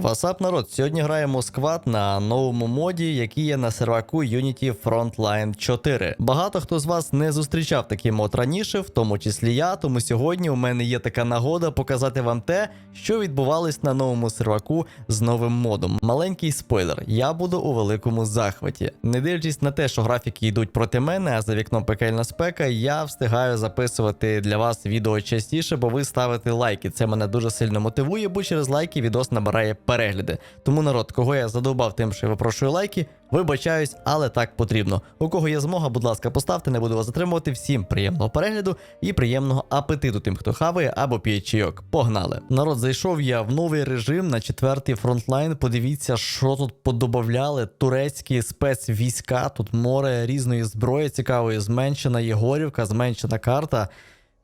Васап народ, сьогодні граємо сквад на новому моді, який є на серваку Unity Frontline 4. Багато хто з вас не зустрічав такий мод раніше, в тому числі я. Тому сьогодні у мене є така нагода показати вам те, що відбувалось на новому серваку з новим модом. Маленький спойлер, я буду у великому захваті. Не дивлячись на те, що графіки йдуть проти мене, а за вікном пекельна спека, я встигаю записувати для вас відео частіше, бо ви ставите лайки. Це мене дуже сильно мотивує, бо через лайки відос набирає перегляди. Тому народ, кого я задовбав тим, що я випрошую лайки, вибачаюсь, але так потрібно. У кого є змога, будь ласка, поставте, не буду вас затримувати. Всім приємного перегляду і приємного апетиту тим, хто хаває або п'є чайок. Погнали! Народ, зайшов я в новий режим на четвертий фронтлайн. Подивіться, що тут подобавляли. Турецькі спецвійська, тут море різної зброї цікавої, зменшена Єгорівка, зменшена карта.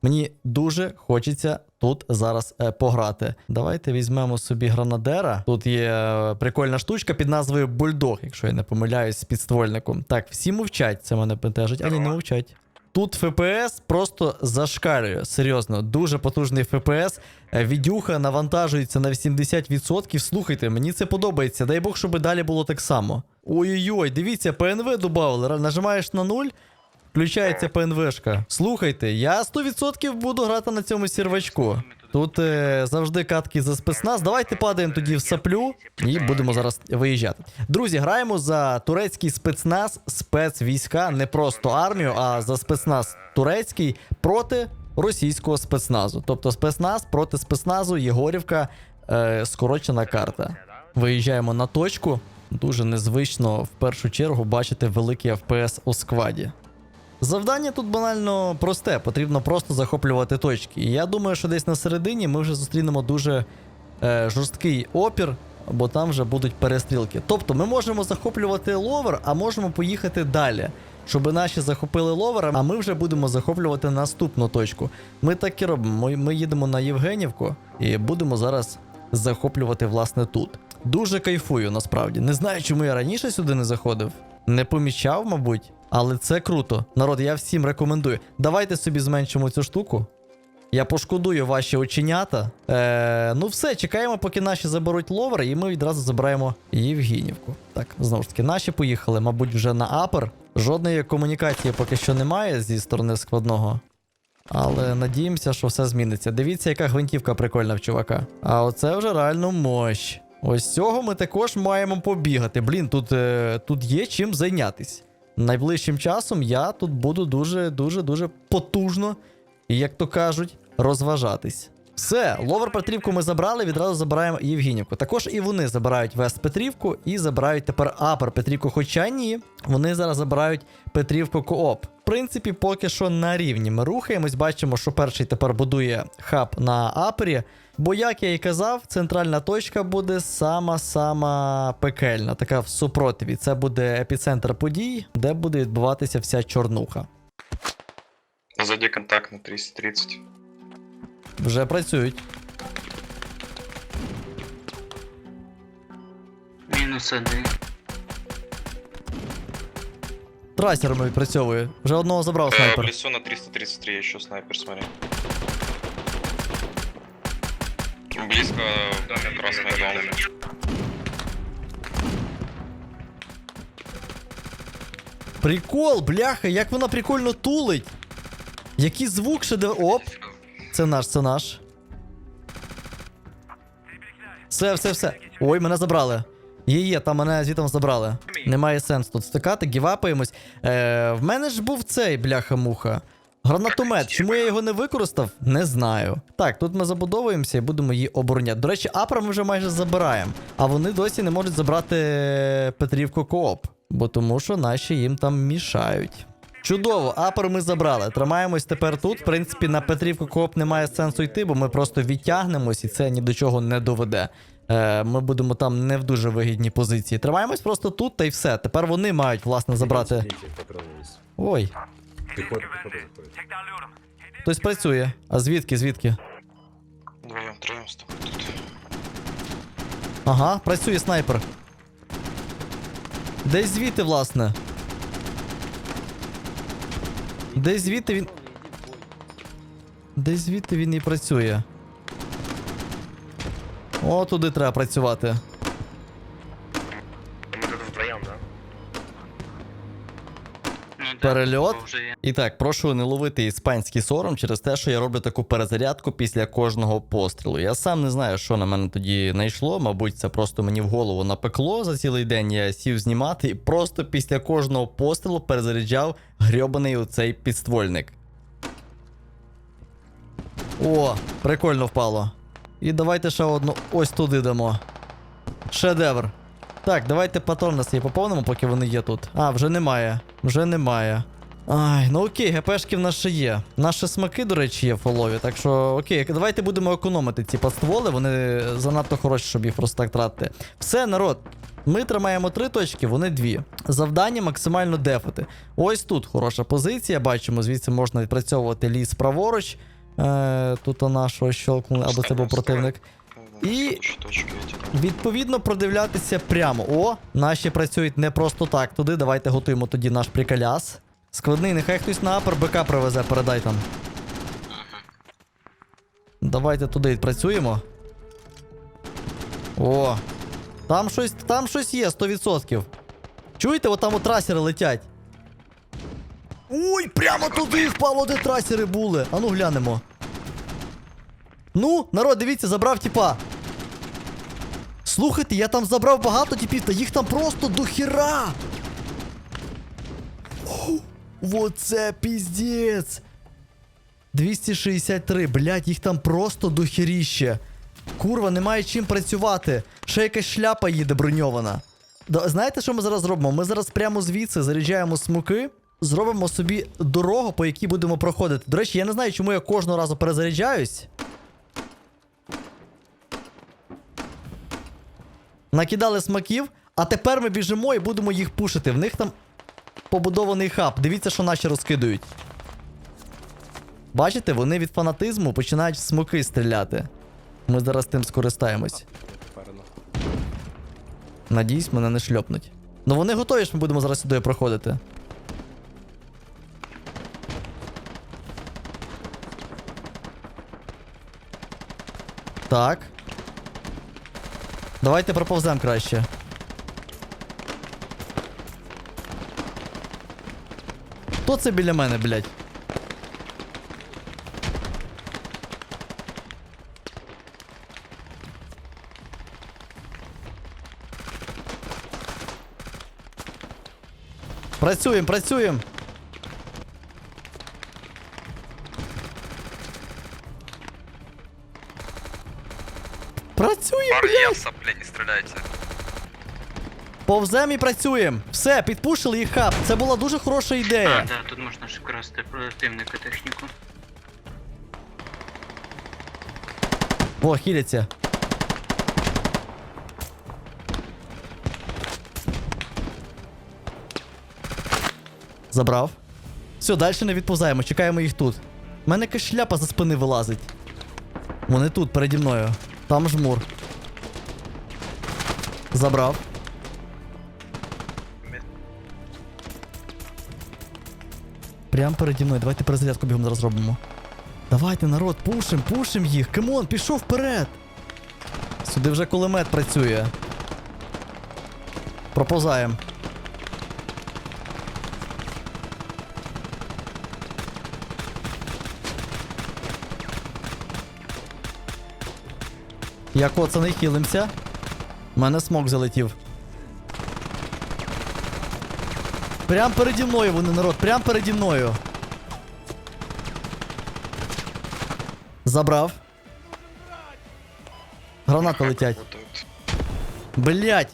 Мені дуже хочеться тут зараз е, пограти. Давайте візьмемо собі гранадера. Тут є е, прикольна штучка під назвою Бульдог, якщо я не помиляюсь, з підствольником. Так, всі мовчать, це мене бентежить, а не мовчать. Тут ФПС просто зашкалює. Серйозно, дуже потужний ФПС. Е, Відюха навантажується на 80%. Слухайте, мені це подобається. Дай Бог, щоб далі було так само. Ой-ой-ой, дивіться, ПНВ додали. Нажимаєш на нуль. Включається ПНВшка. Слухайте, я 100% буду грати на цьому сервачку. Тут е, завжди катки за спецназ. Давайте падаємо тоді в саплю і будемо зараз виїжджати. Друзі, граємо за турецький спецназ, спецвійська, не просто армію, а за спецназ турецький проти російського спецназу. Тобто спецназ проти спецназу, Єгорівка, е, скорочена карта. Виїжджаємо на точку. Дуже незвично в першу чергу бачити великий FPS у скваді. Завдання тут банально просте, потрібно просто захоплювати точки. І я думаю, що десь на середині ми вже зустрінемо дуже е, жорсткий опір, бо там вже будуть перестрілки. Тобто ми можемо захоплювати ловер, а можемо поїхати далі. Щоб наші захопили ловер, а ми вже будемо захоплювати наступну точку. Ми так і робимо. Ми, ми їдемо на Євгенівку і будемо зараз захоплювати власне тут. Дуже кайфую насправді. Не знаю, чому я раніше сюди не заходив. Не помічав, мабуть, але це круто. Народ, я всім рекомендую. Давайте собі зменшимо цю штуку. Я пошкодую ваші оченята. Е, ну все, чекаємо, поки наші заберуть ловер, і ми відразу забираємо Євгенівку. Так, знову ж таки, наші поїхали, мабуть, вже на апер. Жодної комунікації поки що немає зі сторони складного. Але надіємося, що все зміниться. Дивіться, яка гвинтівка прикольна в чувака. А оце вже реально мощ. Ось цього ми також маємо побігати. Блін, тут, е, тут є чим зайнятись. Найближчим часом я тут буду дуже, дуже, дуже потужно, як то кажуть, розважатись. Все, ловер Петрівку ми забрали, відразу забираємо Євгенівку. Також і вони забирають Вест Петрівку і забирають тепер Апер Петрівку. Хоча ні, вони зараз забирають Петрівку Кооп. В принципі, поки що на рівні ми рухаємось. Бачимо, що перший тепер будує хаб на Апері. Бо, як я і казав, центральна точка буде сама-сама пекельна, така в супротиві. Це буде епіцентр подій, де буде відбуватися вся чорнуха. Позади контакт на 330. Вже працюють. Мінус один. Трасерами відпрацьовує. Вже одного забрав Э, в снайпер. лесу на 333 еще снайпер, смотри. Близко красный дом. Прикол, бляха, як вона прикольно тулить. Який звук ще де. Оп! Це наш, це наш. Все, все, все. Ой, мене забрали. Є, є, там мене звітом забрали. Немає сенсу тут стикати, гівапаємось. Е, в мене ж був цей бляха-муха. Гранатомет. Чому я його не використав? Не знаю. Так, тут ми забудовуємося і будемо її обороняти. До речі, Апра ми вже майже забираємо. А вони досі не можуть забрати Петрівку Кооп. Бо тому що наші їм там мішають. Чудово, апер ми забрали. Тримаємось тепер тут. В принципі, на Петрівку Кооп немає сенсу йти, бо ми просто відтягнемось і це ні до чого не доведе. Е, ми будемо там не в дуже вигідній позиції. Тримаємось просто тут та й все. Тепер вони мають, власне, забрати. Ой, Пехота, пехота заходит. хтось працює. А звідки, звідки? Вдвоем, троем с тобой тут. Ага, працює снайпер. Десь звідти, власне. Десь звідти він. Десь звідти він і працює. О, туди треба працювати. Перельот. І так, прошу не ловити іспанський сором через те, що я роблю таку перезарядку після кожного пострілу. Я сам не знаю, що на мене тоді найшло. Мабуть, це просто мені в голову напекло за цілий день. Я сів знімати і просто після кожного пострілу перезаряджав грьобаний оцей підствольник. О, прикольно впало. І давайте ще одну ось туди дамо. Шедевр. Так, давайте патрон у нас є поповнимо, поки вони є тут. А, вже немає. Вже немає. Ай, ну окей, ГПшки в нас ще є. Наші смаки, до речі, є в фолові, так що окей, давайте будемо економити ці подстволи, вони занадто хороші, щоб їх просто так тратити. Все, народ. Ми тримаємо три точки, вони дві. Завдання максимально дефати. Ось тут хороша позиція. Бачимо, звідси можна відпрацьовувати ліс праворуч. Е, тут нашого щелкнули, або це був противник. Эти. Відповідно, продивлятися прямо. О, наші працюють не просто так туди. Давайте готуємо тоді наш приколяс. Складний, нехай хтось на апер БК привезе, передай там. Давайте туди відпрацюємо. О. Там щось, там щось є, 100%. Чуєте, от там от трасери летять. Ой, прямо туди впало, де трасери були. Ану глянемо. Ну, народ, дивіться, забрав тіпа. Слухайте, я там забрав багато типів, та їх там просто до хіра. Фу, Оце піздець. 263, блядь, їх там просто до хіріще. Курва, немає чим працювати. Ще якась шляпа їде броньована. Да, знаєте, що ми зараз зробимо? Ми зараз прямо звідси заряджаємо смуки, зробимо собі дорогу, по якій будемо проходити. До речі, я не знаю, чому я кожного разу перезаряджаюсь. Накидали смаків, а тепер ми біжимо і будемо їх пушити. В них там побудований хаб. Дивіться, що наші розкидують. Бачите, вони від фанатизму починають в смоки стріляти. Ми зараз тим скористаємось. Надіюсь, мене не шльопнуть. Ну вони готові, що ми будемо зараз сюди проходити. Так. Давайте проповземо краще. Хто це біля мене, блядь? Працюємо, працюємо. Блядь. блядь, не стреляйте. Повзем і працюємо. Все, підпушили їх хаб. Це була дуже хороша А, ідея. да, тут можна ж красти противника техніку. О, хіляться. Забрав. Все, далі не відповзаємо, чекаємо їх тут. У мене якась шляпа за спини вилазить. Вони тут, переді мною. Там жмур. Забрав. Прям переді мною. Давайте перезарядку бігом зараз зробимо. Давайте, народ, пушим, пушим їх. Камон, пішов вперед. Сюди вже кулемет працює. Проповзаємо. Я коцаний, хілимся. У мене смок залетів. Прям переді мною вони, народ, прям переді мною. Забрав. Гранати летять. Блять.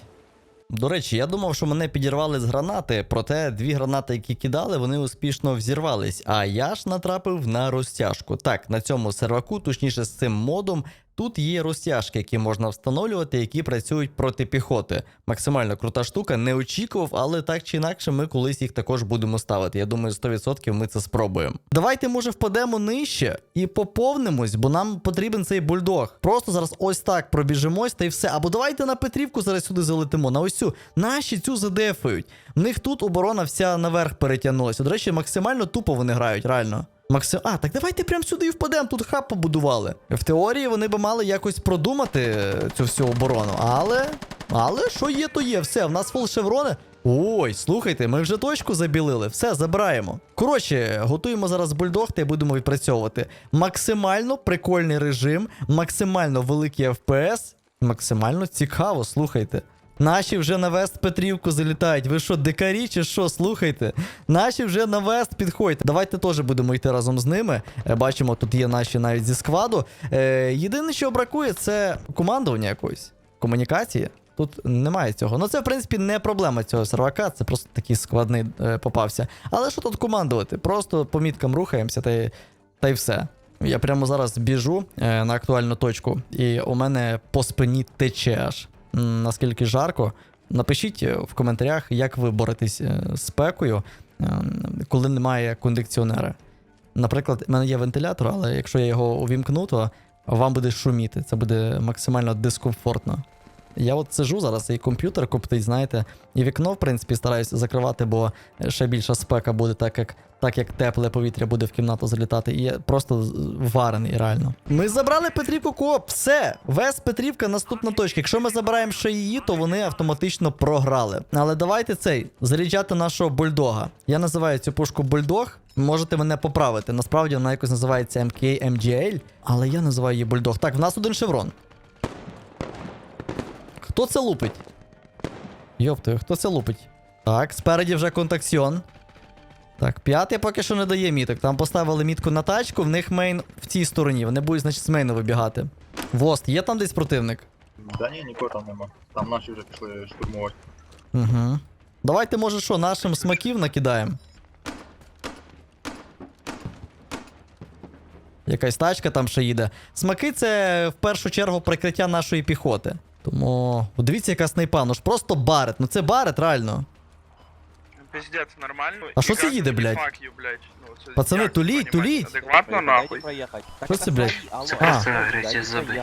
До речі, я думав, що мене підірвали з гранати, проте дві гранати, які кидали, вони успішно взірвались. А я ж натрапив на розтяжку. Так, на цьому серваку, точніше з цим модом, тут є розтяжки, які можна встановлювати, які працюють проти піхоти. Максимально крута штука, не очікував, але так чи інакше ми колись їх також будемо ставити. Я думаю, 100% ми це спробуємо. Давайте, може, впадемо нижче і поповнимось, бо нам потрібен цей бульдог. Просто зараз ось так пробіжимось та й все. Або давайте на Петрівку зараз сюди залетимо. На ось цю. Наші цю задефають. В них тут оборона вся наверх перетягнулася. До речі, максимально тупо вони грають, реально. Максим, а, так давайте прямо сюди і впадемо, тут хаб побудували. В теорії вони би мали якось продумати е, цю всю оборону, але. Але що є, то є. Все, в нас фул шеврони. Ой, слухайте, ми вже точку забілили. Все, забираємо. Коротше, готуємо зараз бульдог та будемо відпрацьовувати. Максимально прикольний режим, максимально великий FPS, максимально цікаво, слухайте. Наші вже на Вест Петрівку залітають. Ви що, дикарі чи що? Слухайте. Наші вже на Вест підходять. Давайте теж будемо йти разом з ними. Е, Бачимо, тут є наші навіть зі складу. Е, єдине, що бракує, це командування якоїсь. Комунікації. Тут немає цього. Ну це, в принципі, не проблема цього сервака, це просто такий складний е, попався. Але що тут командувати? Просто по міткам рухаємося та та й все. Я прямо зараз біжу е, на актуальну точку, і у мене по спині тече аж. Наскільки жарко. Напишіть е, в коментарях, як ви боретесь е, з спекою, е, коли немає кондиціонера. Наприклад, в мене є вентилятор, але якщо я його увімкну, то вам буде шуміти. Це буде максимально дискомфортно. Я от сижу зараз, і комп'ютер коптить, знаєте, і вікно, в принципі, стараюся закривати, бо ще більша спека буде, так як, так як тепле повітря буде в кімнату залітати. І я просто варений, реально. Ми забрали Петрівку Кооп, все. Вес Петрівка наступна точка. Якщо ми забираємо ще її, то вони автоматично програли. Але давайте цей заряджати нашого бульдога. Я називаю цю пушку бульдог. Можете мене поправити. Насправді вона якось називається MK MGL, але я називаю її бульдог. Так, в нас один шеврон. Хто це лупить? Йоптою, хто це лупить? Так, спереді вже контаксіон. Так, п'ятий поки що не дає міток. Там поставили мітку на тачку, в них мейн в цій стороні. Вони будуть, значить, з мейну вибігати. Вост, є там десь противник? Да ні, нікого там нема. Там наші вже пішли штурмувати. Угу. Давайте, може, що, нашим смаків накидаємо. Якась тачка там ще їде. Смаки це в першу чергу прикриття нашої піхоти. Тому. Дивіться, яка снайпа, ну ж просто барет. Ну це барет, реально. Пиздец, нормально. А що це їде, блядь? fuck блядь? Ну, це Пацани, туліть, туліть. Адекватно, нахуй. Що це, блядь? Це просто агресія забий.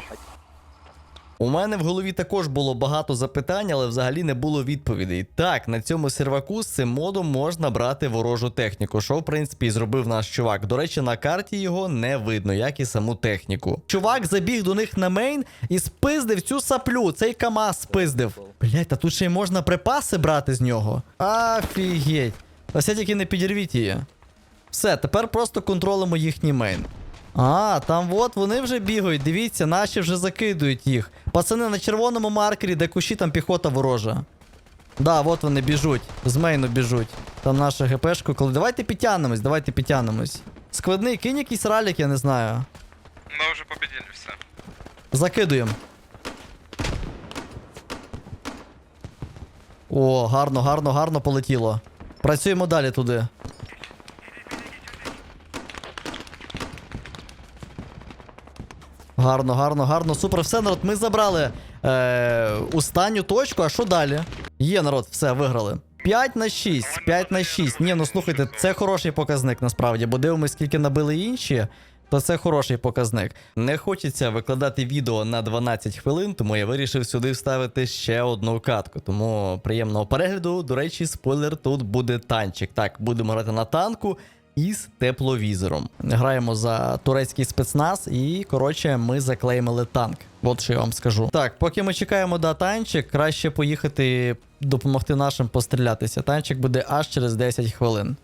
У мене в голові також було багато запитань, але взагалі не було відповідей. Так, на цьому серваку з цим модом можна брати ворожу техніку, що в принципі і зробив наш чувак. До речі, на карті його не видно, як і саму техніку. Чувак забіг до них на мейн і спиздив цю саплю. Цей КАМАЗ спиздив. Блять, та тут ще й можна припаси брати з нього. Афігеть. Ось я тільки не підірвіть її. Все, тепер просто контролимо їхній мейн. А, там от вони вже бігають. Дивіться, наші вже закидують їх. Пацани на червоному маркері, де кущі, там піхота ворожа. Да, от вони біжуть. З мейну біжуть. Там наша ГПшка, коли. Давайте підтягнемось, давайте підтягнемось. Складний, кинь якийсь ралік, я не знаю. Ми вже победили все. Закидуємо. О, гарно, гарно, гарно полетіло. Працюємо далі туди. Гарно, гарно, гарно. Супер, все, народ. Ми забрали е, останню точку. А що далі? Є, народ, все, виграли. 5 на 6, 5 на 6. Ні, ну слухайте, це хороший показник насправді, бо дивимось, скільки набили інші то це хороший показник. Не хочеться викладати відео на 12 хвилин, тому я вирішив сюди вставити ще одну катку. Тому приємного перегляду. До речі, спойлер, тут буде танчик. Так, будемо грати на танку. Із тепловізором. Граємо за турецький спецназ, і коротше, ми заклеймили танк. От що я вам скажу. Так, поки ми чекаємо да танчик, краще поїхати допомогти нашим пострілятися. Танчик буде аж через 10 хвилин.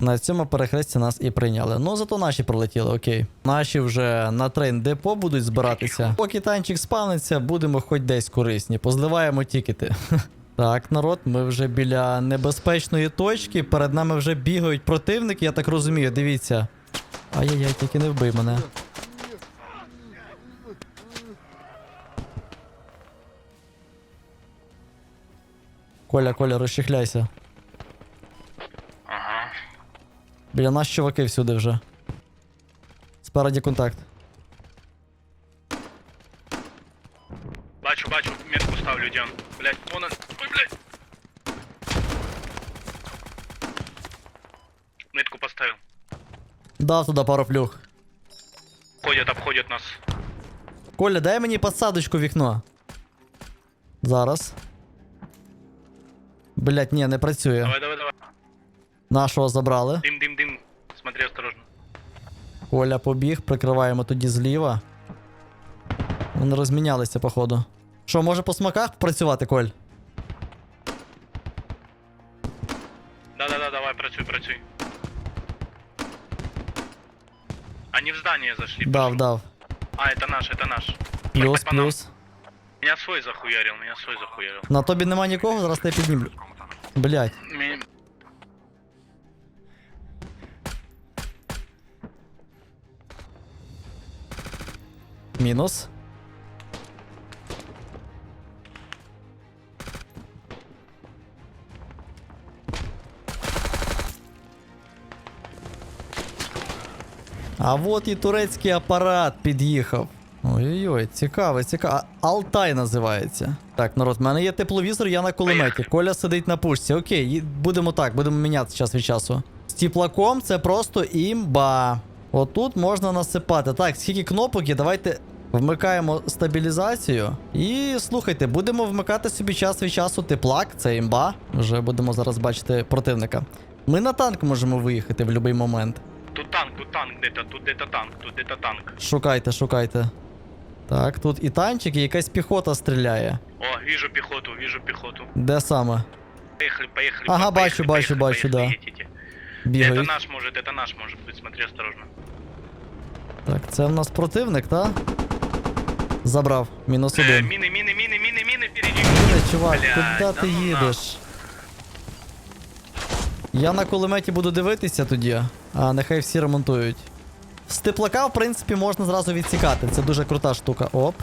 На цьому перехресті нас і прийняли. Ну, зато наші пролетіли, окей. Наші вже на трейн депо будуть збиратися. Поки танчик спавниться, будемо хоч десь корисні. Позливаємо тікети. Так, народ, ми вже біля небезпечної точки. Перед нами вже бігають противники, я так розумію, дивіться. Ай-яй-яй, тільки не вбий мене. Коля, Коля, розчихляйся. Ага. Біля нас чуваки всюди вже. Спереді контакт. Бачу, бачу, метку ставлю, Діан. Блядь, вон он. Ой, блядь. Метку поставил. Дав туди пару плюх. Ходят, обходят нас. Коля, дай мені посадочку в вікно. Зараз. Блять, ні, не працює. Давай, давай, давай. Нашого забрали. Дым, дым, дым. Смотри осторожно. Коля побіг, прикриваємо тоді зліва. Вони розмінялися, походу. Що, може по смаках працювати, Коль? Они в здание зашли. Дав, дав. А, это наш, это наш. Плюс, Так, по нам. плюс. Меня свой захуярил, меня свой захуярил. На тобі нема нікого, зараз я піднімлю. Блять. Ми- Мінус. А от і турецький апарат під'їхав. Ой-ой-ой, цікаво, цікаво. Алтай називається. Так, народ, в мене є тепловізор, я на кулеметі. Коля сидить на пушці. Окей, будемо так, будемо міняти час від часу. З тіплаком це просто імба. Отут можна насипати. Так, скільки кнопок є, давайте вмикаємо стабілізацію. І слухайте, будемо вмикати собі час від часу теплак, це імба. Вже будемо зараз бачити противника. Ми на танк можемо виїхати в будь-який момент. Тут танк, тут танк где-то, тут где-то танк, тут где-то танк. Шукайте, шукайте. Так, тут і танчик, і якась піхота стріляє. О, вижу пехоту, вижу пехоту. Де саме? Поехали, поехали. Ага, поехали, бачу, бачу, поехали, бачу, поехали, да. едете. Это Бігають. наш может, это наш может быть, смотри осторожно. Так, це в нас противник, та? Забрав. Мінус Э, один. мины, мины, мины, мины, мины впереди. Ні, чувак, Блядь, куди да ти ну їдеш? Я на кулеметі буду дивитися тоді, а нехай всі ремонтують. З теплака, в принципі, можна зразу відсікати. Це дуже крута штука. Оп.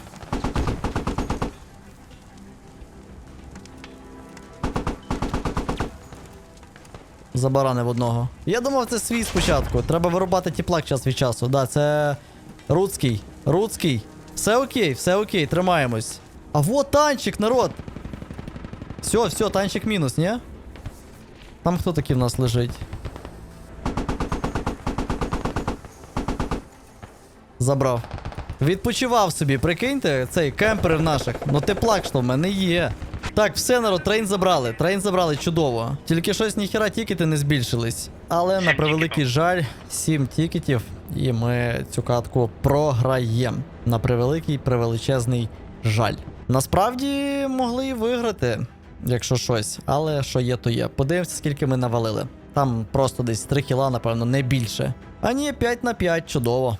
Забаранив одного. Я думав, це свій спочатку. Треба вирубати тіплак час від часу. Да, це Руцький. Руцький. Все окей, все окей, тримаємось. А вот танчик, народ! Все, все, танчик мінус, ні? Там хто такий в нас лежить? Забрав. Відпочивав собі, прикиньте, цей кемпер наших. Ну теплак що в мене є. Так, все, народ, трейн забрали. Трейн забрали чудово. Тільки щось ніхіра тікети не збільшились. Але на превеликий жаль, 7 тікетів, і ми цю катку програємо. На превеликий, превеличезний жаль. Насправді могли і виграти, якщо щось, але що є, то є. Подивимося, скільки ми навалили. Там просто десь 3 кіла, напевно, не більше. А ні, 5 на 5, чудово.